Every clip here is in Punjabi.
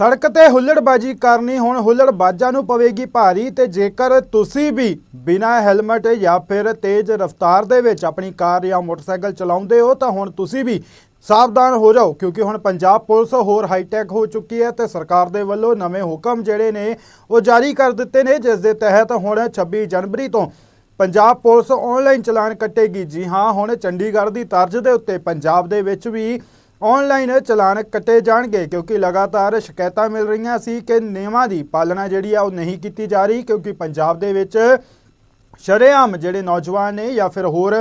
ਸੜਕ ਤੇ ਹੁੱਲੜਬਾਜੀ ਕਰਨੀ ਹੁਣ ਹੁੱਲੜਬਾਜ਼ਾਂ ਨੂੰ ਪਵੇਗੀ ਭਾਰੀ ਤੇ ਜੇਕਰ ਤੁਸੀਂ ਵੀ ਬਿਨਾਂ ਹੈਲਮਟ ਜਾਂ ਫਿਰ ਤੇਜ਼ ਰਫ਼ਤਾਰ ਦੇ ਵਿੱਚ ਆਪਣੀ ਕਾਰ ਜਾਂ ਮੋਟਰਸਾਈਕਲ ਚਲਾਉਂਦੇ ਹੋ ਤਾਂ ਹੁਣ ਤੁਸੀਂ ਵੀ ਸਾਵਧਾਨ ਹੋ ਜਾਓ, ਕਿਉਂਕਿ ਹੁਣ ਪੰਜਾਬ ਪੁਲਿਸ ਹੋਰ ਹਾਈਟੈਕ ਹੋ ਚੁੱਕੀ ਹੈ ਤੇ ਸਰਕਾਰ ਦੇ ਵੱਲੋਂ ਨਵੇਂ ਹੁਕਮ ਜਿਹੜੇ ਨੇ ਉਹ ਜਾਰੀ ਕਰ ਦਿੱਤੇ ਨੇ, ਜਿਸ ਦੇ ਤਹਿਤ ਹੁਣ 26 ਜਨਵਰੀ ਤੋਂ ਪੰਜਾਬ ਪੁਲਿਸ ਆਨਲਾਈਨ ਚਲਾਨ ਕੱਟੇਗੀ। ਜੀ ਹਾਂ, ਹੁਣ ਚੰਡੀਗੜ੍ਹ ਦੀ ਤਰਜ਼ ਦੇ ਉੱਤੇ ਪੰਜਾਬ ਦੇ ਵਿੱਚ ਵੀ ਆਨਲਾਈਨ ਚਲਾਨ ਕੱਟੇ ਜਾਣਗੇ ਕਿਉਂਕਿ ਲਗਾਤਾਰ ਸ਼ਿਕਾਇਤਾਂ ਮਿਲ ਰਹੀਆਂ ਸੀ ਕਿ ਨਿਯਮਾਂ ਦੀ ਪਾਲਣਾ ਜਿਹੜੀ ਆ ਉਹ ਨਹੀਂ ਕੀਤੀ ਜਾ ਰਹੀ ਕਿਉਂਕਿ ਪੰਜਾਬ ਦੇ ਵਿੱਚ ਸ਼ਰੇਆਮ ਜਿਹੜੇ ਨੌਜਵਾਨ ਨੇ ਜਾਂ ਫਿਰ ਹੋਰ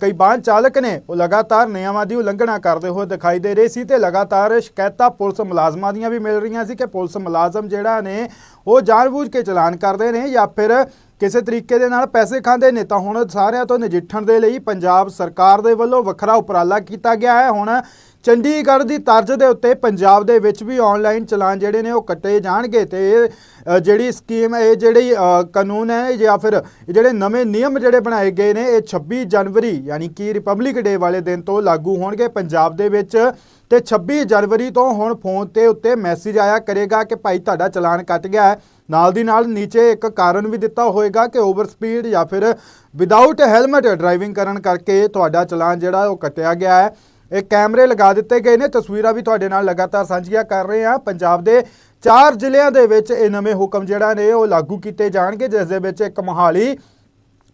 ਕਈ ਵਾਹਨ ਚਾਲਕ ਨੇ, ਉਹ ਲਗਾਤਾਰ ਨਿਯਮਾਂ ਦੀ ਉਲੰਘਣਾ ਕਰਦੇ ਹੋਏ ਦਿਖਾਈ ਦੇ ਰਹੇ ਸੀ ਤੇ ਲਗਾਤਾਰ ਸ਼ਿਕਾਇਤਾਂ ਪੁਲਿਸ ਮੁਲਾਜ਼ਮਾਂ ਦੀਆਂ ਵੀ ਮਿਲ ਰਹੀਆਂ ਸੀ ਕਿ ਪੁਲਿਸ ਮੁਲਾਜ਼ਮ ਜਿਹੜਾ ਨੇ, ਉਹ ਜਾਣਬੁੱਝ ਕੇ ਚਲਾਨ ਕਰਦੇ ਨੇ ਜਾਂ ਫਿਰ ਕਿਸੇ ਤਰੀਕੇ ਦੇ ਨਾਲ ਪੈਸੇ ਖਾਂਦੇ ਨੇ। ਤਾਂ ਹੁਣ ਸਾਰਿਆਂ ਤੋਂ ਨਜਿੱਠਣ ਦੇ ਲਈ ਪੰਜਾਬ ਸਰਕਾਰ ਦੇ ਵੱਲੋਂ ਵੱਖਰਾ ਉਪਰਾਲਾ ਕੀਤਾ ਗਿਆ ਹੈ। ਹੁਣ ਚੰਡੀਗੜ੍ਹ ਦੀ ਤਰਜ਼ ਦੇ ਉੱਤੇ ਪੰਜਾਬ ਦੇ ਵਿੱਚ ਵੀ ਆਨਲਾਈਨ ਚਲਾਨ ਜਿਹੜੇ ਨੇ ਉਹ ਕੱਟੇ ਜਾਣਗੇ ਤੇ ਇਹ, ਜਿਹੜੀ ਸਕੀਮ ਇਹ ਜਿਹੜੀ ਕਾਨੂੰਨ ਹੈ ਜਾਂ ਫਿਰ ਜਿਹੜੇ ਨਵੇਂ ਨਿਯਮ ਜਿਹੜੇ ਬਣਾਏ ਗਏ ਨੇ ਇਹ 26 ਜਨਵਰੀ ਯਾਨੀ ਕਿ ਰਿਪਬਲਿਕ ਡੇ ਵਾਲੇ ਦਿਨ ਤੋਂ ਲਾਗੂ ਹੋਣਗੇ ਪੰਜਾਬ ਦੇ ਵਿੱਚ ਤੇ 26 ਜਨਵਰੀ ਤੋਂ ਹੁਣ ਫੋਨ ਤੇ ਉੱਤੇ ਮੈਸੇਜ ਆਇਆ ਕਰੇਗਾ ਕਿ ਭਾਈ ਤੁਹਾਡਾ ਚਲਾਨ ਕੱਟ ਗਿਆ ਹੈ। ਨਾਲ ਦੀ ਨਾਲ ਨੀਚੇ ਇੱਕ ਕਾਰਨ ਵੀ ਦਿੱਤਾ ਹੋਏਗਾ ਕਿ ਓਵਰ ਸਪੀਡ ਜਾਂ ਫਿਰ ਵਿਦਆਊਟ ਹੈਲਮਟ ਡਰਾਈਵਿੰਗ ਕਰਨ ਕਰਕੇ ਤੁਹਾਡਾ ਚਲਾਨ ਜਿਹੜਾ ਉਹ ਕੱਟਿਆ ਗਿਆ ਹੈ। ਇਹ ਕੈਮਰੇ ਲਗਾ ਦਿੱਤੇ ਗਏ ਨੇ। ਤਸਵੀਰਾਂ ਵੀ ਤੁਹਾਡੇ ਨਾਲ ਲਗਾਤਾਰ ਸਾਂਝੀਆਂ ਕਰ ਰਹੇ ਹਾਂ। ਪੰਜਾਬ ਦੇ ਚਾਰ ਜ਼ਿਲ੍ਹਿਆਂ ਦੇ ਵਿੱਚ ਇਹ ਨਵੇਂ ਹੁਕਮ ਜਿਹੜਾ ਨੇ, ਉਹ ਲਾਗੂ ਕੀਤੇ ਜਾਣਗੇ, ਜਿਸ ਦੇ ਵਿੱਚ ਇੱਕ ਮੋਹਾਲੀ,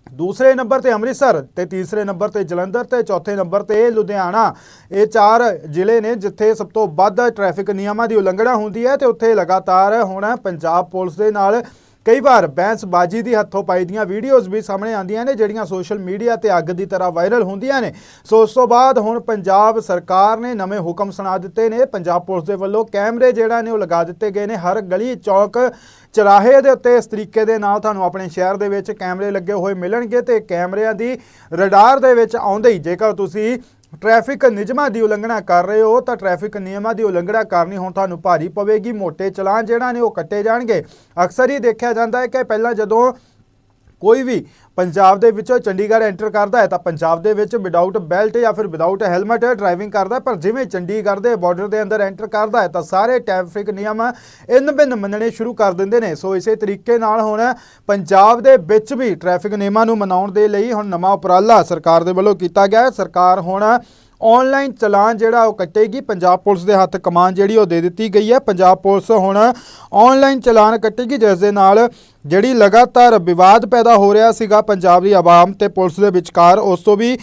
ਦੂਸਰੇ ਨੰਬਰ ਤੇ ਅੰਮ੍ਰਿਤਸਰ ਤੇ ਤੀਸਰੇ ਨੰਬਰ ਤੇ ਜਲੰਧਰ ਤੇ ਚੌਥੇ ਨੰਬਰ ਤੇ ਲੁਧਿਆਣਾ। ਇਹ ਚਾਰ ਜ਼ਿਲ੍ਹੇ ਨੇ, ਜਿੱਥੇ ਸਭ ਤੋਂ ਵੱਧ ਟ੍ਰੈਫਿਕ ਨਿਯਮਾਂ ਦੀ ਉਲੰਘਣਾ ਹੁੰਦੀ ਹੈ ਤੇ ਉੱਥੇ ਲਗਾਤਾਰ ਹੁਣ ਪੰਜਾਬ ਪੁਲਿਸ ਦੇ ਨਾਲ ਕਈ ਵਾਰ ਬੈਂਸਬਾਜੀ ਦੀ ਹੱਥੋਂ ਪਾਈ ਦੀਆਂ ਵੀਡੀਓਜ਼ ਵੀ ਸਾਹਮਣੇ ਆਉਂਦੀਆਂ ਨੇ, ਜਿਹੜੀਆਂ ਸੋਸ਼ਲ ਮੀਡੀਆ ਤੇ ਅੱਗ ਦੀ ਤਰ੍ਹਾਂ ਵਾਇਰਲ ਹੁੰਦੀਆਂ ਨੇ। ਸੋ ਉਸ ਤੋਂ ਬਾਅਦ ਹੁਣ ਪੰਜਾਬ ਸਰਕਾਰ ਨੇ ਨਵੇਂ ਹੁਕਮ ਸੁਣਾ ਦਿੱਤੇ ਨੇ। ਪੰਜਾਬ ਪੁਲਿਸ ਦੇ ਵੱਲੋਂ ਕੈਮਰੇ ਜਿਹੜਾ ਨੇ ਉਹ ਲਗਾ ਦਿੱਤੇ ਗਏ ਨੇ। ਹਰ ਗਲੀ, ਚੌਕ, ਚਰਾਹੇ ਦੇ ਉੱਤੇ ਇਸ ਤਰੀਕੇ ਦੇ ਨਾਲ ਤੁਹਾਨੂੰ ਆਪਣੇ ਸ਼ਹਿਰ ਦੇ ਵਿੱਚ ਕੈਮਰੇ ਲੱਗੇ ਹੋਏ ਮਿਲਣਗੇ ਤੇ ਕੈਮਰਿਆਂ ਦੀ ਰਡਾਰ ਦੇ ਵਿੱਚ ਆਉਂਦੇ ਹੀ ਜੇਕਰ ਤੁਸੀਂ ਟ੍ਰੈਫਿਕ ਨਿਯਮਾਂ ਦੀ ਉਲੰਘਣਾ ਕਰ ਰਹੇ ਹੋ ਤਾਂ ਟ੍ਰੈਫਿਕ ਨਿਯਮਾਂ ਦੀ ਉਲੰਘਣਾ ਕਰਨੀ ਹੁਣ ਤੁਹਾਨੂੰ ਭਾਰੀ ਪਵੇਗੀ। ਮੋٹے ਚਲਾਨ ਜਿਹੜਾ ਨੇ ਉਹ ਕੱਟੇ ਜਾਣਗੇ। ਅਕਸਰ ਹੀ ਦੇਖਿਆ ਜਾਂਦਾ ਹੈ ਕਿ ਪਹਿਲਾਂ ਜਦੋਂ ਕੋਈ ਵੀ ਪੰਜਾਬ ਦੇ ਵਿੱਚੋਂ ਚੰਡੀਗੜ੍ਹ ਐਂਟਰ ਕਰਦਾ ਹੈ ਤਾਂ ਪੰਜਾਬ ਦੇ ਵਿੱਚ ਵਿਦਆਊਟ ਬੈਲਟ ਜਾਂ ਫਿਰ ਵਿਦਆਊਟ ਹੈਲਮਟ ਡਰਾਈਵਿੰਗ ਕਰਦਾ ਪਰ ਜਿਵੇਂ ਚੰਡੀਗੜ੍ਹ ਦੇ ਬਾਰਡਰ ਦੇ ਅੰਦਰ ਐਂਟਰ ਕਰਦਾ ਹੈ ਤਾਂ ਸਾਰੇ ਟ੍ਰੈਫਿਕ ਨਿਯਮ ਇਨ ਬਿਨ ਮੰਨਣੇ ਸ਼ੁਰੂ ਕਰ ਦਿੰਦੇ ਨੇ। ਸੋ ਇਸੇ ਤਰੀਕੇ ਨਾਲ ਹੁਣ ਪੰਜਾਬ ਦੇ ਵਿੱਚ ਵੀ ਟ੍ਰੈਫਿਕ ਨਿਯਮਾਂ ਨੂੰ ਮਨਾਉਣ ਦੇ ਲਈ ਹੁਣ ਨਵਾਂ ਉਪਰਾਲਾ ਸਰਕਾਰ ਦੇ ਵੱਲੋਂ ਕੀਤਾ ਗਿਆ ਹੈ। ਸਰਕਾਰ ਹੁਣ ਆਨਲਾਈਨ ਚਲਾਨ ਜਿਹੜਾ ਉਹ ਕੱਟੇਗੀ, ਪੰਜਾਬ ਪੁਲਿਸ ਦੇ ਹੱਥ ਕਮਾਨ ਜਿਹੜੀ ਉਹ ਦੇ ਦਿੱਤੀ ਗਈ ਹੈ। ਪੰਜਾਬ ਪੁਲਿਸ ਹੁਣ ਆਨਲਾਈਨ ਚਲਾਨ ਕੱਟੇਗੀ, ਜਿਸ ਦੇ ਨਾਲ ਜਿਹੜੀ ਲਗਾਤਾਰ ਵਿਵਾਦ ਪੈਦਾ ਹੋ ਰਿਹਾ ਸੀਗਾ ਪੰਜਾਬ ਦੀ ਆਵਾਮ ਤੇ ਪੁਲਿਸ ਦੇ ਵਿਚਕਾਰ, ਉਸ ਤੋਂ ਵੀ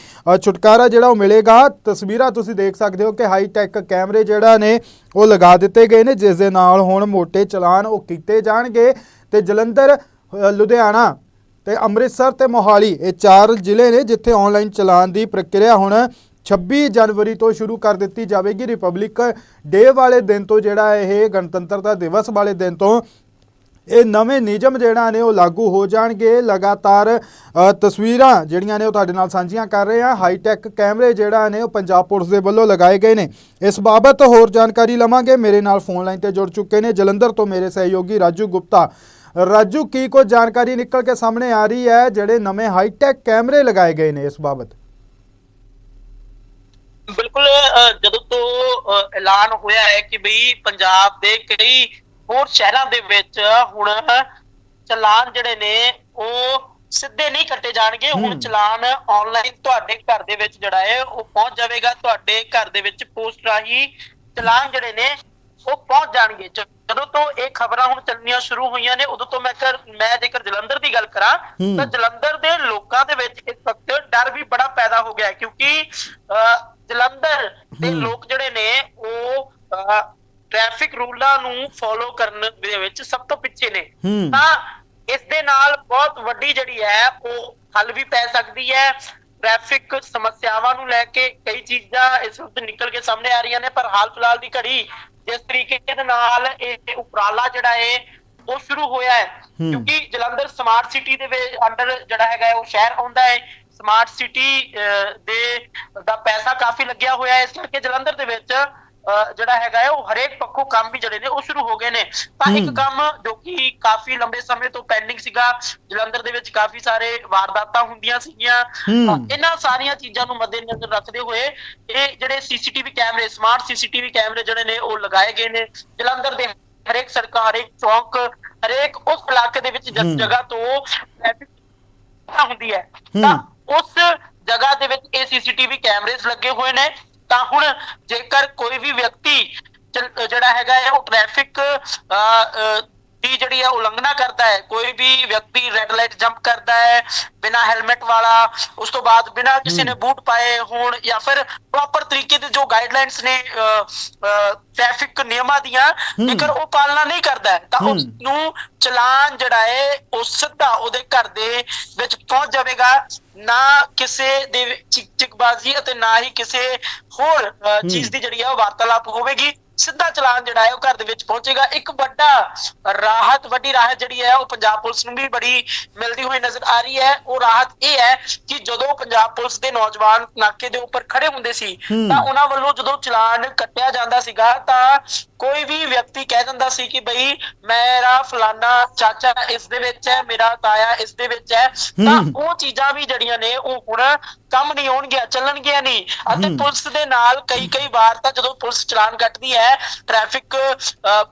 ਛੁਟਕਾਰਾ ਜਿਹੜਾ ਉਹ ਮਿਲੇਗਾ। ਤਸਵੀਰਾਂ ਤੁਸੀਂ ਦੇਖ ਸਕਦੇ ਹੋ ਕਿ ਹਾਈ ਟੈਕ ਕੈਮਰੇ ਜਿਹੜਾ ਨੇ, ਉਹ ਲਗਾ ਦਿੱਤੇ ਗਏ ਨੇ, ਜਿਸ ਦੇ ਨਾਲ ਹੁਣ ਮੋٹے ਚਲਾਨ ਉਹ ਕੀਤੇ ਜਾਣਗੇ। ਤੇ ਜਲੰਧਰ ਲੁਧਿਆਣਾ ਤੇ ਅੰਮ੍ਰਿਤਸਰ ਤੇ ਮੋਹਾਲੀ, ਇਹ ਚਾਰ ਜ਼ਿਲ੍ਹੇ ਨੇ ਜਿੱਥੇ ਆਨਲਾਈਨ ਚਲਾਨ ਦੀ ਪ੍ਰਕਿਰਿਆ ਹੁਣ 26 ਜਨਵਰੀ ਤੋਂ ਸ਼ੁਰੂ ਕਰ ਦਿੱਤੀ ਜਾਵੇਗੀ ਰਿਪਬਲਿਕ ਡੇ ਵਾਲੇ ਦਿਨ ਤੋਂ ਜਿਹੜਾ ਇਹ ਗਣਤੰਤਰਤਾ ਦਿਵਸ ਵਾਲੇ ਦਿਨ ਤੋਂ ਇਹ ਨਵੇਂ ਨਿਯਮ ਜਿਹੜਾ ਨੇ ਉਹ ਲਾਗੂ ਹੋ ਜਾਣਗੇ। ਲਗਾਤਾਰ ਤਸਵੀਰਾਂ ਜਿਹੜੀਆਂ ਨੇ ਉਹ ਤੁਹਾਡੇ ਨਾਲ ਸਾਂਝੀਆਂ ਕਰ ਰਹੇ ਹਾਂ। ਹਾਈ ਟੈਕ ਕੈਮਰੇ ਜਿਹੜਾ ਨੇ ਉਹ ਪੰਜਾਬ ਪੁਲਿਸ ਦੇ ਵੱਲੋਂ ਲਗਾਏ ਗਏ ਨੇ। ਇਸ ਬਾਬਤ ਹੋਰ ਜਾਣਕਾਰੀ ਲਵਾਂਗੇ। ਮੇਰੇ ਨਾਲ ਫੋਨ ਲਾਈਨ ਤੇ ਜੁੜ ਚੁੱਕੇ ਨੇ ਜਲੰਧਰ ਤੋਂ ਮੇਰੇ ਸਹਿਯੋਗੀ ਰਾਜੂ ਗੁਪਤਾ। ਰਾਜੂ, ਕੀ ਕੋਈ ਜਾਣਕਾਰੀ ਨਿਕਲ ਕੇ ਸਾਹਮਣੇ ਆ ਰਹੀ ਹੈ? ਜਿਹੜੇ ਨਵੇਂ ਹਾਈ ਟੈਕ ਕੈਮਰੇ ਲਗਾਏ ਗਏ ਨੇ ਇਸ ਬਾਬਤ। ਬਿਲਕੁਲ ਜਦੋਂ ਤੋਂ ਐਲਾਨ ਹੋਇਆ ਹੈ ਕਿ ਬਈ ਪੰਜਾਬ ਦੇ ਕਈ ਹੋਰ ਸ਼ਹਿਰਾਂ ਦੇ ਵਿੱਚ ਹੁਣ ਚਲਾਨ ਜਿਹੜੇ ਨੇ ਉਹ ਸਿੱਧੇ ਨਹੀਂ ਕੱਟੇ ਜਾਣਗੇ ਹੁਣ। ਚਲਾਨ ਆਨਲਾਈਨ ਤੁਹਾਡੇ ਘਰ ਦੇ ਵਿੱਚ ਜਿਹੜਾ ਹੈ ਉਹ ਪਹੁੰਚ ਜਾਵੇਗਾ ਤੁਹਾਡੇ ਘਰ ਦੇ ਵਿੱਚ ਪੋਸਟ ਰਾਹੀਂ ਚਲਾਨ ਜਿਹੜੇ ਨੇ ਉਹ ਪਹੁੰਚ ਜਾਣਗੇ ਜਦੋਂ ਤੋਂ ਇਹ ਖਬਰਾਂ ਹੁਣ ਚੱਲਣੀਆਂ ਸ਼ੁਰੂ ਹੋਈਆਂ ਨੇ ਉਦੋਂ ਤੋਂ ਮੈਂ ਕਰ ਮੈਂ ਜੇਕਰ ਜਲੰਧਰ ਦੀ ਗੱਲ ਕਰਾਂ। ਤਾਂ ਜਲੰਧਰ ਦੇ ਲੋਕਾਂ ਦੇ ਵਿੱਚ ਇਸ ਵਕਤ ਡਰ ਵੀ ਬੜਾ ਪੈਦਾ ਹੋ ਗਿਆ ਕਿਉਂਕਿ ਜਲੰਧਰ ਦੇ। ਲੋਕ ਜਿਹੜੇ ਨੇ ਉਹ ਟ੍ਰੈਫਿਕ ਰੂਲਾਂ ਨੂੰ ਫੋਲੋ ਕਰਨ ਦੇ ਵਿੱਚ ਸਭ ਤੋਂ ਪਿੱਛੇ ਨੇ। ਤਾਂ ਇਸ ਦੇ ਨਾਲ ਬਹੁਤ ਵੱਡੀ ਜਿਹੜੀ ਹੈ ਉਹ ਹੱਲ ਵੀ ਪੈ ਸਕਦੀ ਹੈ। ਟ੍ਰੈਫਿਕ ਸਮੱਸਿਆਵਾਂ ਨੂੰ ਲੈ ਕੇ ਕਈ ਚੀਜ਼ਾਂ ਇਸ ਵਕਤ ਨਿਕਲ ਕੇ ਸਾਹਮਣੇ ਆ ਰਹੀਆਂ ਨੇ ਪਰ ਹਾਲ ਫਿਲਹਾਲ ਦੀ ਘੜੀ ਜਿਸ ਤਰੀਕੇ ਦੇ ਨਾਲ ਇਹ ਉਪਰਾਲਾ ਜਿਹੜਾ ਹੈ ਉਹ ਸ਼ੁਰੂ ਹੋਇਆ ਹੈ। ਕਿਉਂਕਿ ਜਲੰਧਰ ਸਮਾਰਟ ਸਿਟੀ ਦੇ ਵਿੱਚ ਅੰਡਰ ਜਿਹੜਾ ਹੈਗਾ ਉਹ ਸ਼ਹਿਰ ਆਉਂਦਾ ਹੈ। ਸਮਾਰਟ ਸਿਟੀ ਦੇ ਦਾ ਪੈਸਾ ਕਾਫੀ ਲੱਗਿਆ ਹੋਇਆ ਹੈ ਇਸ ਕਰਕੇ ਜਲੰਧਰ ਦੇ ਵਿੱਚ ਜਿਹੜਾ ਹੈਗਾ ਹੈ ਉਹ ਹਰੇਕ ਪੱਖੋਂ ਕੰਮ ਵੀ ਜਿਹੜੇ ਨੇ ਉਹ ਸ਼ੁਰੂ ਹੋ ਗਏ ਨੇ ਤਾਂ ਇੱਕ। ਕੰਮ ਜੋ ਕਿ ਕਾਫੀ ਲੰਬੇ ਸਮੇਂ ਤੋਂ ਪੈਂਡਿੰਗ ਸੀਗਾ ਜਲੰਧਰ ਦੇ ਵਿੱਚ ਕਾਫੀ ਸਾਰੇ ਵਾਰਦਾਤਾਂ ਹੁੰਦੀਆਂ ਸੀਗੀਆਂ ਇਹਨਾਂ ਸਾਰੀਆਂ ਚੀਜ਼ਾਂ ਨੂੰ ਮੱਦੇਨਜ਼ਰ ਰੱਖਦੇ ਹੋਏ ਇਹ ਜਿਹੜੇ ਸੀਸੀਟੀਵੀ ਕੈਮਰੇ ਸਮਾਰਟ ਸੀਸੀਟੀਵੀ ਕੈਮਰੇ ਜਿਹੜੇ ਨੇ ਉਹ ਲਗਾਏ ਗਏ ਨੇ ਜਲੰਧਰ ਦੇ ਹਰੇਕ ਸੜਕਾਂ ਹਰੇਕ ਚੌਕ ਹਰੇਕ ਉਸ ਇਲਾਕੇ ਦੇ ਵਿੱਚ। ਜਿਸ ਜਗ੍ਹਾ ਤੋਂ ਟ੍ਰੈਫਿਕ ਹੁੰਦੀ ਹੂੰ। ਤਾਂ ਉਸ ਜਗ੍ਹਾ ਦੇ ਵਿੱਚ ਇਹ ਸੀਸੀਟੀਵੀ ਕੈਮਰੇਜ਼ ਲੱਗੇ ਹੋਏ ਨੇ। ਤਾਂ ਹੁਣ ਜੇਕਰ ਕੋਈ ਵੀ ਵਿਅਕਤੀ ਜਿਹੜਾ ਹੈਗਾ ਹੈ, ਉਹ ਟ੍ਰੈਫਿਕ ਜਿਹੜੀ ਹੈ ਉਲੰਘਣਾ ਕਰਦਾ ਹੈ ਕੋਈ ਵੀ ਵਿਅਕਤੀ ਰੈੱਡ ਲਾਈਟ ਜੰਪ ਕਰਦਾ ਹੈ ਬਿਨਾ ਹੈਲਮਟ ਵਾਲਾ ਉਸ ਤੋਂ ਬਾਅਦ ਬਿਨਾ ਕਿਸੇ ਨੇ। ਬੂਟ ਪਾਏ ਹੋਣ ਜਾਂ ਫਿਰ ਪ੍ਰੋਪਰ ਤਰੀਕੇ ਦੇ ਜੋ ਗਾਈਡਲਾਈਨਸ ਨੇ ਟ੍ਰੈਫਿਕ ਨਿਯਮਾਂ ਦੀਆਂ। ਜੇਕਰ ਉਹ ਪਾਲਣਾ ਨਹੀਂ ਕਰਦਾ ਤਾਂ। ਉਸ ਨੂੰ ਚਲਾਨ ਜਿਹੜਾ ਹੈ ਉਹ ਸਿੱਧਾ ਉਹਦੇ ਘਰ ਦੇ ਵਿੱਚ ਪਹੁੰਚ ਜਾਵੇਗਾ ਨਾ ਕਿਸੇ ਦੇ ਚਿਕ ਚਿਕਬਾਜ਼ੀ ਅਤੇ ਨਾ ਹੀ ਕਿਸੇ ਹੋਰ। ਚੀਜ਼ ਦੀ ਜਿਹੜੀ ਉਹ ਵਾਰਤਾਲਾਪ ਹੋਵੇਗੀ ਸਿੱਧਾ ਚਲਾਨ ਜਿਹੜਾ ਹੈ ਉਹ ਘਰ ਦੇ ਵਿੱਚ ਪਹੁੰਚੇਗਾ ਇੱਕ ਵੱਡਾ ਰਾਹਤ ਵੱਡੀ ਰਾਹਤ ਜਿਹੜੀ ਹੈ ਉਹ ਪੰਜਾਬ ਪੁਲਿਸ ਨੂੰ ਵੀ ਬੜੀ ਮਿਲਦੀ ਹੋਈ ਨਜ਼ਰ ਆ ਰਹੀ ਹੈ ਉਹ ਰਾਹਤ ਇਹ ਹੈ ਕਿ ਜਦੋਂ ਪੰਜਾਬ ਪੁਲਿਸ ਦੇ ਨੌਜਵਾਨ ਨਾਕੇ ਦੇ ਉੱਪਰ ਖੜੇ ਹੁੰਦੇ ਸੀ। ਤਾਂ ਉਹਨਾਂ ਵੱਲੋਂ ਜਦੋਂ ਚਲਾਨ ਕੱਟਿਆ ਜਾਂਦਾ ਸੀਗਾ ਤਾਂ ਕੋਈ ਵੀ ਵਿਅਕਤੀ ਕਹਿ ਦਿੰਦਾ ਸੀ ਕਿ ਬਈ ਮੇਰਾ ਫਲਾਨਾ ਚਾਚਾ ਇਸ ਦੇ ਵਿੱਚ ਹੈ ਮੇਰਾ ਤਾਇਆ ਇਸ ਦੇ ਵਿੱਚ ਹੈ ਤਾਂ। ਉਹ ਚੀਜ਼ਾਂ ਵੀ ਜਿਹੜੀਆਂ ਨੇ ਉਹ ਹੁਣ ਕੰਮ ਨਹੀਂ ਆਉਣਗੀਆਂ ਚੱਲਣਗੀਆਂ ਨਹੀਂ ਅਤੇ। ਪੁਲਿਸ ਦੇ ਨਾਲ ਕਈ ਕਈ ਵਾਰ ਤਾਂ ਜਦੋਂ ਪੁਲਿਸ ਚਲਾਨ ਕੱਟਦੀ ਹੈ ਟ੍ਰੈਫਿਕ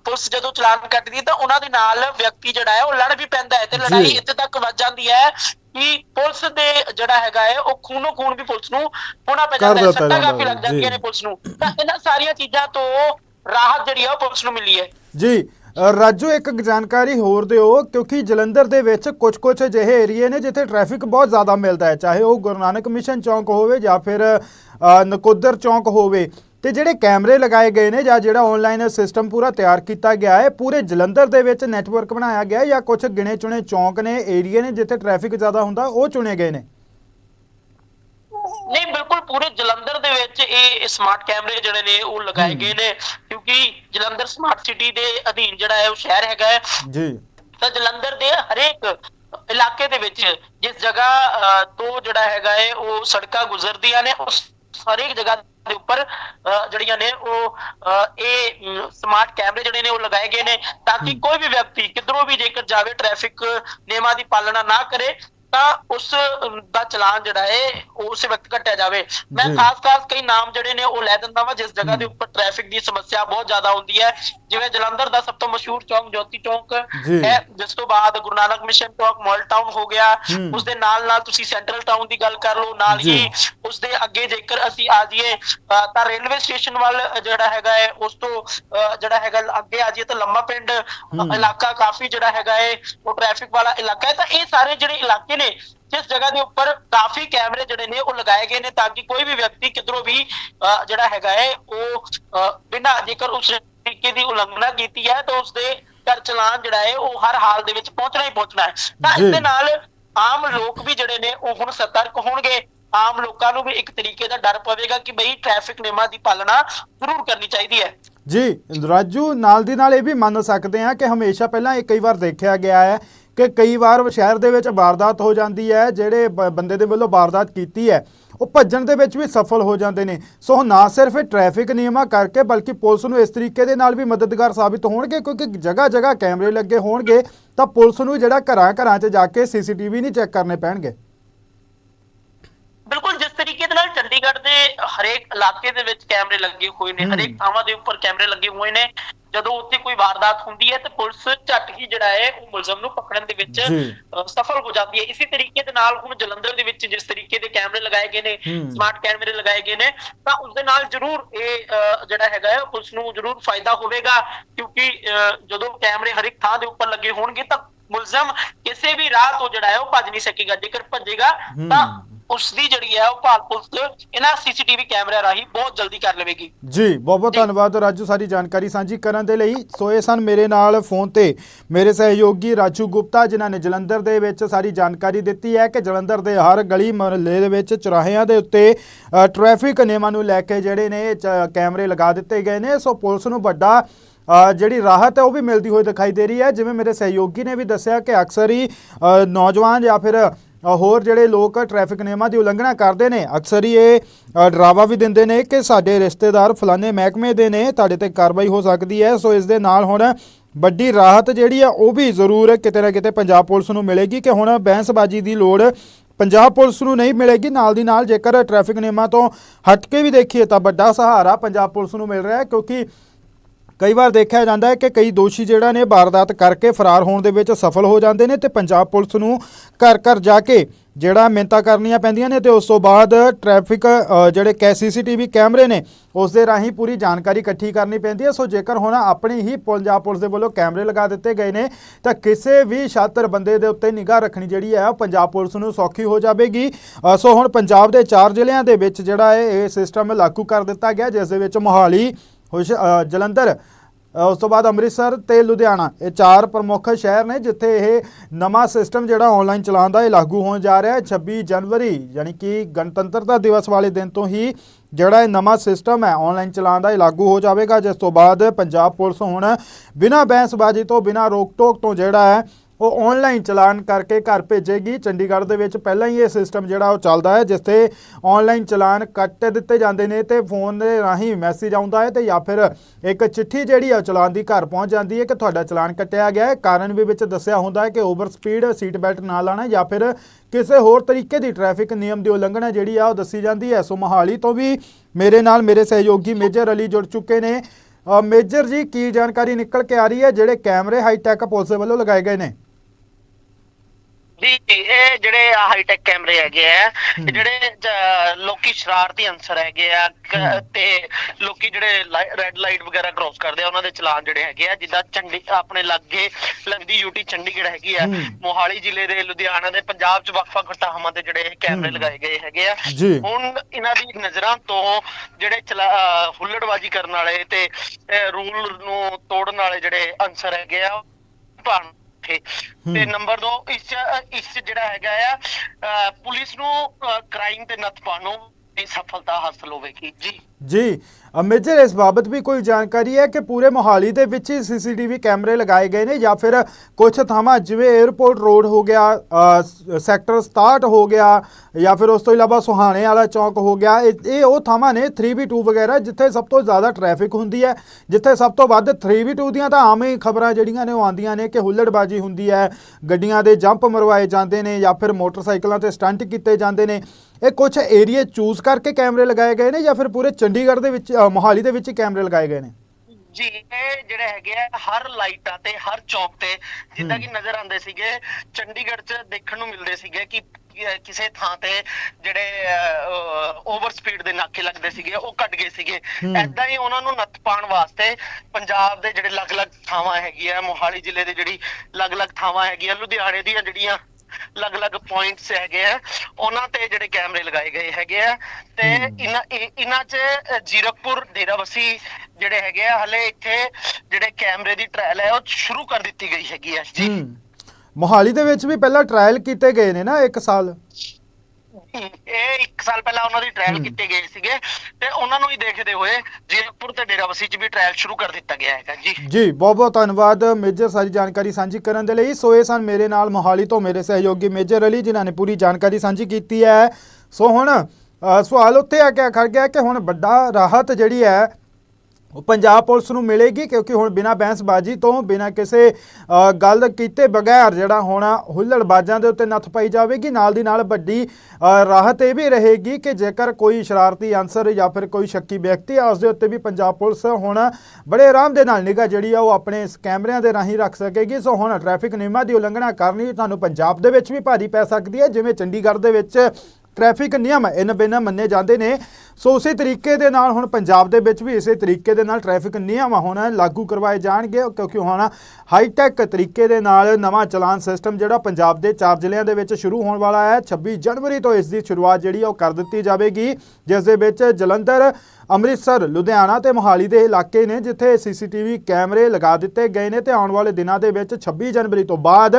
ਪੁਲਿਸ ਜਦੋਂ ਚਲਾਨ ਕੱਟਦੀ ਹੈ ਤਾਂ ਉਹਨਾਂ ਦੇ ਨਾਲ ਵਿਅਕਤੀ ਜਿਹੜਾ ਹੈ ਉਹ ਲੜ ਵੀ ਪੈਂਦਾ ਹੈ ਤੇ। ਲੜਾਈ ਇੱਥੇ ਤੱਕ ਵੱਜ ਜਾਂਦੀ ਹੈ ਕਿ ਪੁਲਿਸ ਦੇ ਜਿਹੜਾ ਹੈਗਾ ਹੈ ਉਹ ਖੂਨੋ ਖੂਨ ਵੀ ਪੁਲਿਸ ਨੂੰ ਹੋਣਾ ਪੈ ਜਾਂਦਾ ਹੈ ਸੱਟਾਂ ਕਾਫੀ ਲੱਗ। ਜਾਂਦੀਆਂ ਨੇ ਪੁਲਿਸ ਨੂੰ ਤਾਂ ਇਹਨਾਂ ਸਾਰੀਆਂ ਚੀਜ਼ਾਂ ਤੋਂ ਰਾਹਤ ਜਿਹੜੀ ਹੈ ਉਹ ਪੁਲਿਸ ਨੂੰ ਮਿਲੀ ਹੈ ਜੀ ਰਾਜੂ ਇੱਕ ਜਾਣਕਾਰੀ ਹੋਰ ਦਿਓ ਕਿਉਂਕਿ ਜਲੰਧਰ ਦੇ ਵਿੱਚ ਕੁਝ ਕੁਝ ਅਜਿਹੇ ਏਰੀਏ ਨੇ ਜਿੱਥੇ ਟ੍ਰੈਫਿਕ ਬਹੁਤ ਜ਼ਿਆਦਾ ਮਿਲਦਾ ਹੈ ਚਾਹੇ ਉਹ ਗੁਰੂ ਨਾਨਕ ਮਿਸ਼ਨ ਚੌਂਕ ਹੋਵੇ ਜਾਂ ਫਿਰ ਨਕੋਦਰ ਚੌਂਕ ਹੋਵੇ ਤੇ ਜਿਹੜੇ ਕੈਮਰੇ ਲਗਾਏ ਗਏ ਨੇ ਜਾਂ ਜਿਹੜਾ ਆਨਲਾਈਨ ਸਿਸਟਮ ਪੂਰਾ ਤਿਆਰ ਕੀਤਾ ਗਿਆ ਹੈ ਪੂਰੇ ਜਲੰਧਰ ਦੇ ਵਿੱਚ ਨੈਟਵਰਕ ਬਣਾਇਆ ਗਿਆ ਹੈ ਜਾਂ ਕੁਝ ਗਿਣੇ ਚੁਣੇ ਚੌਂਕ ਨੇ ਏਰੀਏ ਨੇ ਜਿੱਥੇ ਟ੍ਰੈਫਿਕ ਜ਼ਿਆਦਾ ਹੁੰਦਾ ਉਹ ਚੁਣੇ ਗਏ ਨੇ? ਨਹੀਂ ਬਿਲਕੁਲ ਪੂਰੇ ਜਲੰਧਰ ਦੇ ਵਿੱਚ ਇਹ ਸਮਾਰਟ ਕੈਮਰੇ ਜਿਹੜੇ ਨੇ ਉਹ ਲਗਾਏ। ਗਏ ਨੇ ਕਿਉਂਕਿ ਜਲੰਧਰ ਸਮਾਰਟ ਸਿਟੀ ਦੇ ਅਧੀਨ ਜਿਹੜਾ ਹੈ ਉਹ ਸ਼ਹਿਰ ਹੈਗਾ ਹੈ। ਜੀ। ਤਾਂ ਜਲੰਧਰ ਦੇ ਹਰੇਕ ਇਲਾਕੇ ਦੇ ਵਿੱਚ ਜਿਸ ਜਗ੍ਹਾ ਤੋਂ ਜਿਹੜਾ ਹੈਗਾ ਹੈ ਉਹ ਸੜਕਾਂ ਗੁਜ਼ਰਦੀਆਂ ਨੇ ਉਸ ਹਰੇਕ ਜਗ੍ਹਾ ਦੇ ਉੱਪਰ ਜਿਹੜੀਆਂ ਨੇ ਉਹ ਇਹ ਸਮਾਰਟ ਕੈਮਰੇ ਜਿਹੜੇ ਨੇ ਉਹ ਲਗਾਏ ਗਏ ਨੇ ਤਾਂ ਕਿ। ਕੋਈ ਵੀ ਵਿਅਕਤੀ ਕਿਧਰੋਂ ਵੀ ਜੇਕਰ ਜਾਵੇ ਟ੍ਰੈਫਿਕ ਨਿਯਮਾਂ ਦੀ ਪਾਲਣਾ ਨਾ ਕਰੇ ਤਾਂ ਉਸ ਦਾ ਚਲਾਨ ਜਿਹੜਾ ਹੈ ਉਸੇ ਵਕਤ ਕੱਟਿਆ ਜਾਵੇ ਮੈਂ। ਖਾਸ ਖਾਸ ਕਈ ਨਾਮ ਜਿਹੜੇ ਨੇ ਉਹ ਲੈ ਦਿੰਦਾ ਵਾਂ ਜਿਸ ਜਗ੍ਹਾ ਦੇ। ਉੱਪਰ ਟ੍ਰੈਫਿਕ ਦੀ ਸਮੱਸਿਆ ਬਹੁਤ ਜ਼ਿਆਦਾ ਹੁੰਦੀ ਹੈ ਜਿਵੇਂ ਜਲੰਧਰ ਦਾ ਸਭ ਤੋਂ ਮਸ਼ਹੂਰ ਚੌਂਕ ਜੋਤੀ ਚੌਂਕ। ਹੈ ਜਿਸ ਤੋਂ ਬਾਅਦ Guru Nanak mission chowk mall town ਹੋ ਗਿਆ। ਉਸ ਦੇ ਨਾਲ ਨਾਲ ਤੁਸੀਂ ਸੈਂਟਰਲ ਟਾਊਨ ਦੀ ਗੱਲ ਕਰ ਲਓ ਨਾਲ। ਹੀ ਉਸ ਦੇ ਅੱਗੇ ਜੇਕਰ ਅਸੀਂ ਆ ਜਾਈਏ ਤਾਂ ਰੇਲਵੇ ਸਟੇਸ਼ਨ ਵੱਲ ਜਿਹੜਾ ਹੈਗਾ ਹੈ ਉਸ ਤੋਂ ਜਿਹੜਾ ਹੈਗਾ ਅੱਗੇ ਆ ਜਾਈਏ ਤਾਂ ਲੰਮਾ ਪਿੰਡ। ਇਲਾਕਾ ਕਾਫੀ ਜਿਹੜਾ ਹੈਗਾ ਹੈ ਉਹ ਟ੍ਰੈਫਿਕ ਵਾਲਾ ਇਲਾਕਾ ਹੈ ਤਾਂ ਇਹ ਸਾਰੇ ਜਿਹੜੇ ਇਲਾਕੇ ਨੇ ਜਿਸ ਜਗ੍ਹਾ ਦੇ ਉੱਪਰ ਕਾਫੀ ਕੈਮਰੇ ਜਿਹੜੇ ਨੇ ਉਹ ਲਗਾਏ ਗਏ ਨੇ ਤਾਂ ਕਿ ਕੋਈ ਵੀ ਵਿਅਕਤੀ ਕਿਧਰੋਂ ਵੀ ਜਿਹੜਾ ਹੈਗਾ ਹੈ ਉਹ ਬਿਨਾਂ ਜੇਕਰ ਉਸ ਤਰੀਕੇ ਦੀ ਉਲੰਘਣਾ ਕੀਤੀ ਹੈ ਤਾਂ ਉਸ ਦੇ ਘਰ ਚਲਾਨ ਜਿਹੜਾ ਹੈ ਉਹ ਹਰ ਹਾਲ ਦੇ ਵਿੱਚ ਪਹੁੰਚਣਾ ਹੀ ਪਹੁੰਚਣਾ ਹੈ। ਤਾਂ। ਇਸ ਦੇ ਨਾਲ ਆਮ ਲੋਕ ਵੀ ਜਿਹੜੇ ਨੇ ਉਹ ਹੁਣ ਸਤਰਕ ਹੋਣਗੇ। ਆਮ ਲੋਕਾਂ ਨੂੰ ਵੀ ਇੱਕ ਤਰੀਕੇ ਦਾ ਡਰ ਪਵੇਗਾ ਕਿ ਬਈ ਟ੍ਰੈਫਿਕ ਨਿਯਮਾਂ ਦੀ ਪਾਲਣਾ ਜ਼ਰੂਰ ਕਰਨੀ ਚਾਹੀਦੀ ਹੈ। ਜੀ ਰਾਜੂ ਨਾਲ ਦੀ ਨਾਲ ਇਹ ਵੀ ਮੰਨ ਸਕਦੇ ਹਾਂ ਕਿ ਹਮੇਸ਼ਾ ਪਹਿਲਾਂ ਇਹ ਕਈ ਵਾਰ ਦੇਖਿਆ ਗਿਆ ਹੈ ਕਿ ਕਈ ਵਾਰ ਸ਼ਹਿਰ ਦੇ ਵਿੱਚ ਵਾਰਦਾਤ ਹੋ ਜਾਂਦੀ ਹੈ ਜਿਹੜੇ ਬੰਦੇ ਦੇ ਵੱਲੋਂ ਵਾਰਦਾਤ ਕੀਤੀ ਹੈ ਉਹ ਭੱਜਣ ਦੇ ਵਿੱਚ ਵੀ ਸਫਲ ਹੋ ਜਾਂਦੇ ਨੇ ਸੋ ਨਾ ਸਿਰਫ ਇਹ ਟ੍ਰੈਫਿਕ ਨਿਯਮਾਂ ਕਰਕੇ ਬਲਕਿ ਪੁਲਿਸ ਨੂੰ ਇਸ ਤਰੀਕੇ ਦੇ ਨਾਲ ਵੀ ਮਦਦਗਾਰ ਸਾਬਿਤ ਹੋਣਗੇ ਕਿਉਂਕਿ ਜਗ੍ਹਾ ਜਗ੍ਹਾ ਕੈਮਰੇ ਲੱਗੇ ਹੋਣਗੇ ਤਾਂ ਪੁਲਿਸ ਨੂੰ ਜਿਹੜਾ ਘਰਾਂ ਘਰਾਂ 'ਚ ਜਾ ਕੇ ਸੀਸੀਟੀਵੀ ਨਹੀਂ ਚੈੱਕ ਕਰਨੇ ਪੈਣਗੇ ਬਿਲਕੁਲ ਜਿਸ ਤਰੀਕੇ ਦੇ ਨਾਲ ਚੰਡੀਗੜ੍ਹ ਦੇ ਹਰੇਕ ਇਲਾਕੇ ਦੇ ਵਿੱਚ ਕੈਮਰੇ ਲੱਗੇ ਹੋਏ ਨੇ। ਹਰੇਕ ਥਾਵਾਂ ਦੇ ਉੱਪਰ ਕੈਮਰੇ ਲੱਗੇ ਹੋਏ ਨੇ ਜਦੋਂ ਉੱਥੇ ਕੋਈ ਵਾਰਦਾਤ ਹੁੰਦੀ ਹੈ ਤੇ ਪੁਲਿਸ ਝੱਟ ਹੀ ਜਿਹੜਾ ਹੈ ਉਹ ਮੁਲਜ਼ਮ ਨੂੰ ਪਕੜਨ ਦੇ ਵਿੱਚ ਸਫਲ ਹੋ ਜਾਂਦੀ ਹੈ ਇਸੇ ਤਰੀਕੇ ਦੇ ਨਾਲ ਹੁਣ ਜਲੰਧਰ ਦੇ ਵਿੱਚ ਜਿਸ ਤਰੀਕੇ ਦੇ ਕੈਮਰੇ ਲਗਾਏ ਗਏ ਨੇ। ਸਮਾਰਟ ਕੈਮਰੇ ਲਗਾਏ ਗਏ ਨੇ ਤਾਂ ਉਸ ਦੇ ਨਾਲ ਜ਼ਰੂਰ ਇਹ ਜਿਹੜਾ ਹੈਗਾ ਹੈ ਪੁਲਿਸ ਨੂੰ ਜ਼ਰੂਰ ਫਾਇਦਾ ਹੋਵੇਗਾ ਕਿਉਂਕਿ ਜਦੋਂ ਕੈਮਰੇ ਹਰ ਇੱਕ ਥਾਂ ਦੇ ਉੱਪਰ ਲੱਗੇ ਹੋਣਗੇ ਤਾਂ ਮੁਲਜ਼ਮ ਕਿਸੇ ਵੀ ਰਾਹ ਤੋਂ ਜਿਹੜਾ ਹੈ ਉਹ ਭੱਜ ਨਹੀਂ ਸਕੇਗਾ ਜੇਕਰ ਭੱਜੇਗਾ ਤਾਂ। ਉਸ ਦੀ ਜਿਹੜੀ ਹੈ ਉਹ ਭਾਲ ਪੁਲਿਸ ਇਹਨਾਂ ਸੀਸੀਟੀਵੀ ਕੈਮਰਿਆਂ ਰਾਹੀਂ ਬਹੁਤ ਜਲਦੀ ਕਰ ਲਵੇਗੀ। ਜੀ ਬਹੁਤ ਬਹੁਤ। ਧੰਨਵਾਦ ਰਾਜੂ ਸਾਰੀ ਜਾਣਕਾਰੀ ਸਾਂਝੀ ਕਰਨ ਦੇ ਲਈ। ਸੋ ਇਹ ਸਨ ਮੇਰੇ ਨਾਲ ਫੋਨ ਤੇ ਮੇਰੇ ਸਹਿਯੋਗੀ ਰਾਜੂ ਗੁਪਤਾ ਜਿਨ੍ਹਾਂ ਨੇ ਜਲੰਧਰ ਦੇ ਵਿੱਚ ਸਾਰੀ ਜਾਣਕਾਰੀ ਦਿੱਤੀ ਹੈ ਕਿ ਜਲੰਧਰ ਦੇ ਹਰ ਗਲੀ ਮੁਹੱਲੇ ਦੇ ਵਿੱਚ ਚੁਰਾਹਿਆਂ ਦੇ ਉੱਤੇ ਟ੍ਰੈਫਿਕ ਨਿਯਮਾਂ ਨੂੰ ਲੈ ਕੇ ਜਿਹੜੇ ਨੇ ਕੈਮਰੇ ਲਗਾ ਦਿੱਤੇ ਗਏ ਨੇ। ਸੋ ਪੁਲਿਸ ਨੂੰ ਵੱਡਾ ਜਿਹੜੀ ਰਾਹਤ ਹੈ ਉਹ ਵੀ ਮਿਲਦੀ ਹੋਈ ਦਿਖਾਈ ਦੇ ਰਹੀ ਹੈ। ਜਿਵੇਂ ਮੇਰੇ ਸਹਿਯੋਗੀ ਨੇ ਵੀ ਦੱਸਿਆ ਕਿ ਅਕਸਰ ਹੀ ਨੌਜਵਾਨ ਜਾਂ ਫਿਰ ਹੋਰ ਜਿਹੜੇ ਲੋਕ ਟ੍ਰੈਫਿਕ ਨਿਯਮਾਂ ਦੀ ਉਲੰਘਣਾ ਕਰਦੇ ਨੇ, ਅਕਸਰ ਹੀ ਇਹ ਡਰਾਵਾ ਵੀ ਦਿੰਦੇ ਨੇ ਕਿ ਸਾਡੇ ਰਿਸ਼ਤੇਦਾਰ ਫਲਾਣੇ ਮਹਿਕਮੇ ਦੇ ਨੇ, ਤੁਹਾਡੇ ਤੇ ਕਾਰਵਾਈ ਹੋ ਸਕਦੀ ਹੈ, ਸੋ ਇਸ ਦੇ ਨਾਲ ਹੁਣ ਵੱਡੀ ਰਾਹਤ ਜਿਹੜੀ ਆ ਉਹ ਵੀ ਜ਼ਰੂਰ ਕਿਤੇ ਨਾ ਕਿਤੇ ਪੰਜਾਬ ਪੁਲਿਸ ਨੂੰ ਮਿਲੇਗੀ ਕਿ ਹੁਣ ਬੈਂਸਬਾਜ਼ੀ ਦੀ ਲੋੜ ਪੰਜਾਬ ਪੁਲਿਸ ਨੂੰ ਨਹੀਂ ਮਿਲੇਗੀ। ਨਾਲ ਦੀ ਨਾਲ ਜੇਕਰ ਟ੍ਰੈਫਿਕ ਨਿਯਮਾਂ ਤੋਂ ਹਟ ਕੇ ਵੀ ਦੇਖੀਏ ਤਾਂ ਵੱਡਾ ਸਹਾਰਾ ਪੰਜਾਬ ਪੁਲਿਸ ਨੂੰ ਮਿਲ ਰਿਹਾ ਹੈ, ਕਿਉਂਕਿ ਕਈ ਵਾਰ ਦੇਖਿਆ ਜਾਂਦਾ ਹੈ ਕਿ ਕਈ ਦੋਸ਼ੀ ਜਿਹੜਾ ਨੇ ਵਾਰਦਾਤ ਕਰਕੇ ਫਰਾਰ ਹੋਣ ਦੇ ਵਿੱਚ ਸਫਲ ਹੋ ਜਾਂਦੇ ਨੇ ਤੇ ਪੰਜਾਬ ਪੁਲਿਸ ਨੂੰ ਘਰ ਘਰ ਜਾ ਕੇ ਜਿਹੜਾ ਮਿੰਤਾ ਕਰਨੀਆਂ ਪੈਂਦੀਆਂ ਨੇ ਤੇ ਉਸ ਤੋਂ ਬਾਅਦ ਟ੍ਰੈਫਿਕ ਜਿਹੜੇ ਕੈ ਸੀਸੀਟੀਵੀ ਕੈਮਰੇ ਨੇ, ਉਸ ਦੇ ਰਾਹੀਂ ਪੂਰੀ ਜਾਣਕਾਰੀ ਇਕੱਠੀ ਕਰਨੀ ਪੈਂਦੀ ਹੈ। ਸੋ ਜੇਕਰ ਹੁਣ ਆਪਣੀ ਹੀ ਪੰਜਾਬ ਪੁਲਿਸ ਦੇ ਵੱਲੋਂ ਕੈਮਰੇ ਲਗਾ ਦਿੱਤੇ ਗਏ ਨੇ, ਤਾਂ ਕਿਸੇ ਵੀ ਛਾਤਰ ਬੰਦੇ ਦੇ ਉੱਤੇ ਨਿਗਾਹ ਰੱਖਣੀ ਜਿਹੜੀ ਹੈ, ਉਹ ਪੰਜਾਬ ਪੁਲਿਸ ਨੂੰ ਸੌਖੀ ਹੋ ਜਾਵੇਗੀ। ਸੋ ਹੁਣ ਪੰਜਾਬ ਦੇ ਚਾਰ ਜ਼ਿਲ੍ਹਿਆਂ ਦੇ ਵਿੱਚ ਜਿਹੜਾ ਹੈ ਇਹ ਸਿਸਟਮ ਲਾਗੂ ਕਰ ਦਿੱਤਾ ਗਿਆ, ਜਿਸ ਦੇ ਵਿੱਚ ਮੋਹਾਲੀ ਹੁਸ਼ ਜਲੰਧਰ। ਉਸ ਤੋਂ ਬਾਅਦ ਅੰਮ੍ਰਿਤਸਰ ਤੇ ਲੁਧਿਆਣਾ। ਇਹ ਚਾਰ ਪ੍ਰਮੁੱਖ ਸ਼ਹਿਰ ਨੇ ਜਿੱਥੇ ਇਹ ਨਵਾਂ ਸਿਸਟਮ ਜਿਹੜਾ ਆਨਲਾਈਨ ਚਲਾਉਣ ਦਾ ਇਹ ਲਾਗੂ ਹੋਣ ਜਾ ਰਿਹਾ ਹੈ। 26 ਜਨਵਰੀ, ਯਾਨੀ ਕਿ ਗਣਤੰਤਰਤਾ ਦਿਵਸ ਵਾਲੇ ਦਿਨ ਤੋਂ ਹੀ ਜਿਹੜਾ ਇਹ ਨਵਾਂ ਸਿਸਟਮ ਹੈ ਆਨਲਾਈਨ ਚਲਾਉਣ ਦਾ ਇਹ ਲਾਗੂ ਹੋ ਜਾਵੇਗਾ। ਜਿਸ ਤੋਂ ਬਾਅਦ ਪੰਜਾਬ ਪੁਲਿਸ ਹੁਣ ਬਿਨਾਂ ਬਹਿਸਬਾਜ਼ੀ ਤੋਂ, ਬਿਨਾਂ ਰੋਕ ਟੋਕ ਤੋਂ ਜਿਹੜਾ ਹੈ ਉਹ ਆਨਲਾਈਨ ਚਲਾਨ ਕਰਕੇ ਘਰ ਭੇਜੇਗੀ। ਚੰਡੀਗੜ੍ਹ ਦੇ ਵਿੱਚ ਪਹਿਲਾਂ ਹੀ ਇਹ ਸਿਸਟਮ ਜਿਹੜਾ ਉਹ ਚੱਲਦਾ ਹੈ, ਜਿੱਥੇ ਆਨਲਾਈਨ ਚਲਾਨ ਕੱਟ ਦਿੱਤੇ ਜਾਂਦੇ ਨੇ ਤੇ ਫੋਨ ਦੇ ਰਾਹੀਂ ਮੈਸੇਜ ਆਉਂਦਾ ਹੈ ਤੇ ਜਾਂ ਫਿਰ ਇੱਕ ਚਿੱਠੀ ਜਿਹੜੀ ਆ ਉਹ ਚਲਾਨ ਦੀ ਘਰ ਪਹੁੰਚ ਜਾਂਦੀ ਹੈ ਕਿ ਤੁਹਾਡਾ ਚਲਾਨ ਕੱਟਿਆ ਗਿਆ ਹੈ। ਕਾਰਨ ਵੀ ਵਿੱਚ ਦੱਸਿਆ ਹੁੰਦਾ ਹੈ ਕਿ ਓਵਰ ਸਪੀਡ ਸੀਟ ਬੈਲਟ ਨਾ ਲਾਣਾ ਜਾਂ ਫਿਰ ਕਿਸੇ ਹੋਰ ਤਰੀਕੇ ਦੀ ਟ੍ਰੈਫਿਕ ਨਿਯਮ ਦੀ ਉਲੰਘਣਾ ਜਿਹੜੀ ਆ ਉਹ ਦੱਸੀ ਜਾਂਦੀ ਹੈ। ਸੋ ਮੋਹਾਲੀ ਤੋਂ ਵੀ ਮੇਰੇ ਨਾਲ ਮੇਰੇ ਸਹਿਯੋਗੀ ਮੇਜਰ ਅਲੀ ਜੁੜ ਚੁੱਕੇ ਨੇ। ਮੇਜਰ ਜੀ, ਕੀ ਜਾਣਕਾਰੀ ਨਿਕਲ ਕੇ ਆ ਰਹੀ ਹੈ? ਜਿਹੜੇ ਕੈਮਰੇ ਹਾਈਟੈਕ ਪੁਲਿਸ ਵੱਲੋਂ ਲਗਾਏ ਗਏ ਨੇ। ਜੀ ਇਹ ਜਿਹੜੇ ਹਾਈਟੈਕ ਕੈਮਰੇ ਹੈਗੇ ਆ ਜਿਹੜੇ ਲੋਕੀ ਸ਼ਰਾਰਤੀ ਅੰਸਰ ਹੈਗੇ ਆ ਤੇ ਲੋਕੀ ਜਿਹੜੇ ਰੈੱਡ ਲਾਈਟ ਵਗੈਰਾ ਕ੍ਰੋਸ ਕਰਦੇ ਆ ਉਹਨਾਂ ਦੇ ਚਲਾਨ ਜਿਹੜੇ ਹੈਗੇ ਆ ਜਿੱਦਾਂ ਚੰਡੀ ਆਪਣੇ ਲੱਗੇ ਲੱਗਦੀ ਯੂਟੀ ਚੰਡੀਗੜ੍ਹ ਹੈਗੀ ਆ। ਮੋਹਾਲੀ ਜ਼ਿਲ੍ਹੇ ਦੇ ਲੁਧਿਆਣਾ ਦੇ ਪੰਜਾਬ ਚ ਵੱਖ-ਵੱਖ ਟਾਹਮਾਂ ਤੇ ਜਿਹੜੇ ਕੈਮਰੇ। ਲਗਾਏ ਗਏ ਹੈਗੇ ਆ। ਹੁਣ ਇਹਨਾਂ ਦੀ ਨਜ਼ਰਾਂ ਤੋਂ ਜਿਹੜੇ ਹੁੱਲੜਬਾਜ਼ੀ ਕਰਨ ਵਾਲੇ ਤੇ ਰੂਲ ਨੂੰ ਤੋੜਨ ਵਾਲੇ ਜਿਹੜੇ ਅੰਸਰ ਹੈਗੇ ਆ ਭਾਣ ਤੇ ਹੂੰ। ਨੰਬਰ 2 ਇਸ 'ਚ- ਇਸ 'ਚ ਜਿਹੜਾ ਹੈਗਾ ਆ ਅਹ ਪੁਲਿਸ ਨੂੰ ਕ੍ਰਾਈਮ ਤੇ ਨੱਥ ਪਾਉਣ ਨੂੰ ਸਫਲਤਾ ਹਾਸਲ ਹੋਵੇਗੀ। ਜੀ। ਜੀ ਮੇਜਰ ਇਸ ਬਾਬਤ ਵੀ ਕੋਈ ਜਾਣਕਾਰੀ ਹੈ ਕਿ ਪੂਰੇ ਮੋਹਾਲੀ ਦੇ ਵਿੱਚ ਹੀ ਸੀਸੀਟੀਵੀ ਕੈਮਰੇ ਲਗਾਏ ਗਏ ਨੇ ਜਾਂ ਫਿਰ ਕੁਝ ਥਾਵਾਂ ਜਿਵੇਂ 에어ਪੋਰਟ ਰੋਡ ਹੋ ਗਿਆ ਸੈਕਟਰ 67 ਹੋ ਗਿਆ ਜਾਂ ਫਿਰ ਉਸ ਤੋਂ ਇਲਾਵਾ ਸੁਹਾਣੇ ਵਾਲਾ ਚੌਕ ਹੋ ਗਿਆ, ਇਹ ਇਹ ਉਹ ਥਾਵਾਂ ਨੇ 3v2 ਵਗੈਰਾ ਜਿੱਥੇ ਸਭ ਤੋਂ ਜ਼ਿਆਦਾ ਟ੍ਰੈਫਿਕ ਹੁੰਦੀ ਹੈ। ਜਿੱਥੇ ਸਭ ਤੋਂ ਵੱਧ 3v2 ਦੀਆਂ ਤਾਂ ਆਮ ਹੀ ਖਬਰਾਂ ਜਿਹੜੀਆਂ ਨੇ ਉਹ ਆਉਂਦੀਆਂ ਨੇ ਕਿ ਹੁੱਲੜਬਾਜੀ ਹੁੰਦੀ ਹੈ, ਗੱਡੀਆਂ ਦੇ ਜੰਪ ਮਰਵਾਏ ਜਾਂਦੇ ਨੇ ਜਾਂ ਫਿਰ ਮੋਟਰਸਾਈਕਲਾਂ ਤੇ ਸਟੰਟ ਕੀਤੇ ਜਾਂਦੇ ਨੇ। ਇਹ ਕੁਝ ਏਰੀਏ ਚੂਜ਼ ਕਰਕੇ ਕੈਮਰੇ ਲਗਾਏ ਗਏ ਨੇ ਜਾਂ ਫਿਰ ਪੂਰੇ ਚੰਡੀਗੜ੍ਹ ਦੇ ਵਿੱਚ ਅ, ਮੋਹਾਲੀ ਦੇ ਵਿੱਚ ਹੀ ਕੈਮਰੇ ਲਗਾਏ ਗਏ ਨੇ? ਜੀ ਇਹ ਜਿਹੜੇ ਹੈਗੇ ਆ ਹਰ ਲਾਈਟਾਂ ਤੇ ਹਰ ਚੌਕ ਤੇ ਜਿੱਦਾਂ ਕਿ ਨਜ਼ਰ ਆਉਂਦੇ ਸੀਗੇ ਚੰਡੀਗੜ੍ਹ 'ਚ ਦੇਖਣ ਨੂੰ ਮਿਲਦੇ ਸੀਗੇ ਕਿ ਕਿ ਕਿਸੇ ਥਾਂ ਤੇ ਜਿਹੜੇ ਓਵਰ ਸਪੀਡ ਦੇ ਨਾਕੇ ਲੱਗਦੇ ਸੀਗੇ ਉਹ ਕੱਟ ਗਏ ਸੀਗੇ। ਐਦਾਂ ਹੀ ਉਹਨਾਂ ਨੂੰ ਨੱਥ ਪਾਉਣ ਵਾਸਤੇ ਪੰਜਾਬ ਦੇ ਜਿਹੜੇ ਅਲੱਗ-ਅਲੱਗ ਥਾਵਾਂ ਹੈਗੀਆਂ ਮੋਹਾਲੀ ਜ਼ਿਲ੍ਹੇ ਦੇ ਜਿਹੜੀ ਅਲੱਗ-ਅਲੱਗ ਥਾਵਾਂ ਹੈਗੀਆਂ ਲੁਧਿਆਣੇ ਦੀਆਂ ਜਿਹੜੀਆਂ ਅਲੱਗ-ਅਲੱਗ ਪੁਆਇੰਟਸ ਹੈਗੇ ਆ। ਉਹਨਾਂ ਤੇ ਜਿਹੜੇ ਕੈਮਰੇ ਲਗਾਏ ਗਏ ਹੈਗੇ ਆ ਤੇ। ਇਹਨਾਂ ਇਹ- ਇਹਨਾਂ 'ਚ ਜੀਰਕਪੁਰ ਡੇਰਾਬੱਸੀ ਜਿਹੜੇ ਹੈਗੇ ਆ ਹਲੇ ਇੱਥੇ ਜਿਹੜੇ ਕੈਮਰੇ ਦੀ ਟ੍ਰਾਇਲ ਹੈ ਉਹ ਸ਼ੁਰੂ ਕਰ ਦਿੱਤੀ ਗਈ ਹੈਗੀ ਹੈ ਜੀ। ਹੂੰ। ਮੋਹਾਲੀ ਦੇ ਵਿੱਚ ਵੀ ਪਹਿਲਾਂ ਟ੍ਰਾਇਲ ਕੀਤੇ ਗਏ ਨੇ ਨਾ ਇੱਕ ਸਾਲ? ਇਹ 1 ਸਾਲ ਪਹਿਲਾਂ ਉਹਨਾਂ ਦੀ ਟ੍ਰਾਇਲ। ਕੀਤੇ ਗਏ ਸੀਗੇ ਤੇ ਉਹਨਾਂ ਨੂੰ ਹੀ ਦੇਖਦੇ ਹੋਏ ਜੀਰਕਪੁਰ ਤੇ ਡੇਰਾਬੱਸੀ 'ਚ ਵੀ ਟ੍ਰਾਇਲ ਸ਼ੁਰੂ ਕਰ ਦਿੱਤਾ ਗਿਆ ਹੈਗਾ ਜੀ। ਜੀ ਬਹੁਤ ਬਹੁਤ ਧੰਨਵਾਦ ਮੇਜਰ ਸਾਰੀ ਜਾਣਕਾਰੀ ਸਾਂਝੀ ਕਰਨ ਦੇ ਲਈ। ਸੋ ਇਹ ਸਨ ਮੇਰੇ ਨਾਲ ਮੋਹਾਲੀ ਤੋਂ ਮੇਰੇ ਸਹਿਯੋਗੀ ਮੇਜਰ ਅਲੀ ਜਿਨ੍ਹਾਂ ਨੇ ਪੂਰੀ ਜਾਣਕਾਰੀ ਸਾਂਝੀ ਕੀਤੀ ਹੈ। ਸੋ ਹੁਣ ਸਵਾਲ ਉੱਥੇ ਆ ਕੇ ਖੜ ਗਿਆ ਕਿ ਹੁਣ ਵੱਡਾ ਰਾਹਤ ਜਿਹੜੀ ਹੈ ਪੰਜਾਬ ਪੁਲਿਸ ਨੂੰ ਮਿਲੇਗੀ ਕਿਉਂਕਿ ਹੁਣ ਬਿਨਾਂ ਬਹਿਸਬਾਜ਼ੀ ਤੋਂ, ਬਿਨਾਂ ਕਿਸੇ ਗੱਲ ਕੀਤੇ ਬਗੈਰ ਜਿਹੜਾ ਹੁਣ ਹੁੱਲੜਬਾਜ਼ਾਂ ਦੇ ਉੱਤੇ ਨੱਥ ਪਾਈ ਜਾਵੇਗੀ। ਨਾਲ ਦੀ ਨਾਲ ਵੱਡੀ ਰਾਹਤ ਇਹ ਵੀ ਰਹੇਗੀ ਕਿ ਜੇਕਰ ਕੋਈ ਸ਼ਰਾਰਤੀ ਅਨਸਰ ਜਾਂ ਫਿਰ ਕੋਈ ਸ਼ੱਕੀ ਵਿਅਕਤੀ ਆ ਉਸ ਦੇ ਉੱਤੇ ਵੀ ਪੰਜਾਬ ਪੁਲਿਸ ਹੁਣ ਬੜੇ ਆਰਾਮ ਦੇ ਨਾਲ ਨਿਗਾਹ ਜਿਹੜੀ ਆ ਉਹ ਆਪਣੇ ਇਸ ਕੈਮਰਿਆਂ ਦੇ ਰਾਹੀਂ ਰੱਖ ਸਕੇਗੀ। ਸੋ ਹੁਣ ਟ੍ਰੈਫਿਕ ਨਿਯਮਾਂ ਦੀ ਉਲੰਘਣਾ ਕਰਨੀ ਤੁਹਾਨੂੰ ਪੰਜਾਬ ਦੇ ਵਿੱਚ ਵੀ ਭਾਰੀ ਪੈ ਸਕਦੀ ਹੈ, ਜਿਵੇਂ ਚੰਡੀਗੜ੍ਹ ਦੇ ਵਿੱਚ ਟ੍ਰੈਫਿਕ ਨਿਯਮ ਇਨ ਬਿਨ ਮੰਨੇ ਜਾਂਦੇ ਨੇ। ਸੋ ਉਸੇ ਤਰੀਕੇ ਦੇ ਨਾਲ ਹੁਣ ਪੰਜਾਬ ਦੇ ਵਿੱਚ ਵੀ ਇਸੇ ਤਰੀਕੇ ਦੇ ਨਾਲ ਟ੍ਰੈਫਿਕ ਨਿਯਮ ਹੁਣ ਲਾਗੂ ਕਰਵਾਏ ਜਾਣਗੇ। ਕਿਉਂਕਿ ਹੁਣ ਹਾਈਟੈਕ ਤਰੀਕੇ ਦੇ ਨਾਲ ਨਵਾਂ ਚਲਾਨ ਸਿਸਟਮ ਜਿਹੜਾ ਪੰਜਾਬ ਦੇ ਚਾਰ ਜ਼ਿਲ੍ਹਿਆਂ ਦੇ ਵਿੱਚ ਸ਼ੁਰੂ ਹੋਣ ਵਾਲਾ ਹੈ। 26 ਜਨਵਰੀ ਤੋਂ ਇਸ ਦੀ ਸ਼ੁਰੂਆਤ ਜਿਹੜੀ ਉਹ ਕਰ ਦਿੱਤੀ ਜਾਵੇਗੀ। ਜਿਸ ਦੇ ਵਿੱਚ ਜਲੰਧਰ, ਅੰਮ੍ਰਿਤਸਰ, ਲੁਧਿਆਣਾ ਤੇ ਮੋਹਾਲੀ ਦੇ ਇਲਾਕੇ ਨੇ ਜਿੱਥੇ ਸੀਸੀਟੀਵੀ ਕੈਮਰੇ ਲਗਾ ਦਿੱਤੇ ਗਏ ਨੇ ਤੇ ਆਉਣ ਵਾਲੇ ਦਿਨਾਂ ਦੇ ਵਿੱਚ 26 ਜਨਵਰੀ ਤੋਂ ਬਾਅਦ